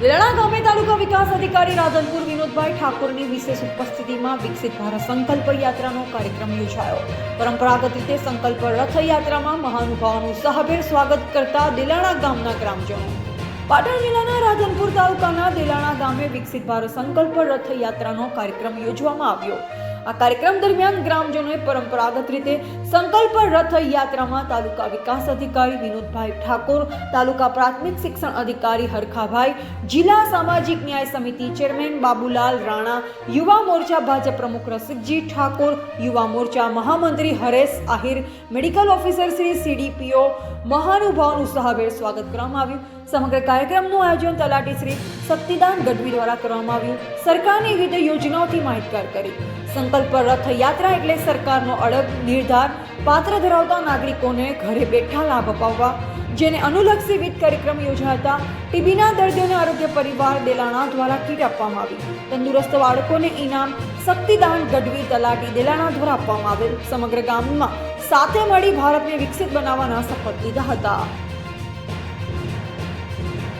વેલાણા ગામે તાલુકા વિકાસ અધિકારી રાધનપુર વિનોદભાઈ ઠાકોરની વિશેષ ઉપસ્થિતિમાં વિકસિત ભારત સંકલ્પ યાત્રાનો કાર્યક્રમ યોજાયો. પરંપરાગત રીતે સંકલ્પ રથયાત્રામાં મહાનુભાવોનું સહભેર સ્વાગત કરતા દિલાણા ગામના ગ્રામજનો. પાટણ જિલ્લાના રાધનપુર તાલુકાના દિલાણા ગામે વિકસિત ભારત સંકલ્પ રથયાત્રાનો કાર્યક્રમ યોજવામાં આવ્યો. આ કાર્યક્રમ દરમિયાન ગ્રામજનોએ પરંપરાગત રીતે સંકલ્પ રથયાત્રામાં તાલુકા વિકાસ અધિકારી વિનોદભાઈ ઠાકોર, તાલુકા પ્રાથમિક શિક્ષણ અધિકારી હરખાભાઈ, જિલ્લા સામાજિક ન્યાય સમિતિ ચેરમેન બાબુલાલ રાણા, યુવા મોરચા ભાજપ પ્રમુખ રસિકજી ઠાકોર, યુવા મોરચા મહામંત્રી Haresh Ahir, medical officer Shri CDPO મહાનુભાવનું સહાભેર સ્વાગત કરવામાં આવ્યું. સમગ્ર કાર્યક્રમનું આયોજન તલાટી શ્રી શક્તિદાન ગઢવી દ્વારા કરવામાં આવ્યું. સરકારની વિવિધ યોજનાઓથી માહિતગાર કરી. સંકલ્પ રથયાત્રા એટલે સરકારનો અડગ નિર્ધાર પાત્ર ધરાવતા નાગરિકોને ઘરે બેઠા લાભ અપાવવા, જેને અનુલક્ષી વિવિધ કાર્યક્રમ યોજાતા ટીબીના દર્દીઓને આરોગ્ય પરિવાર દેલાણા દ્વારા કીટ આપવામાં આવી. તંદુરસ્ત બાળકોને ઇનામ શક્તિદાન ગઢવી તલાટી દેલાણા દ્વારા આપવામાં આવેલ. સમગ્ર ગામમાં સાથે મળી ભારતને વિકસિત બનાવવાના શપથ લીધા હતા.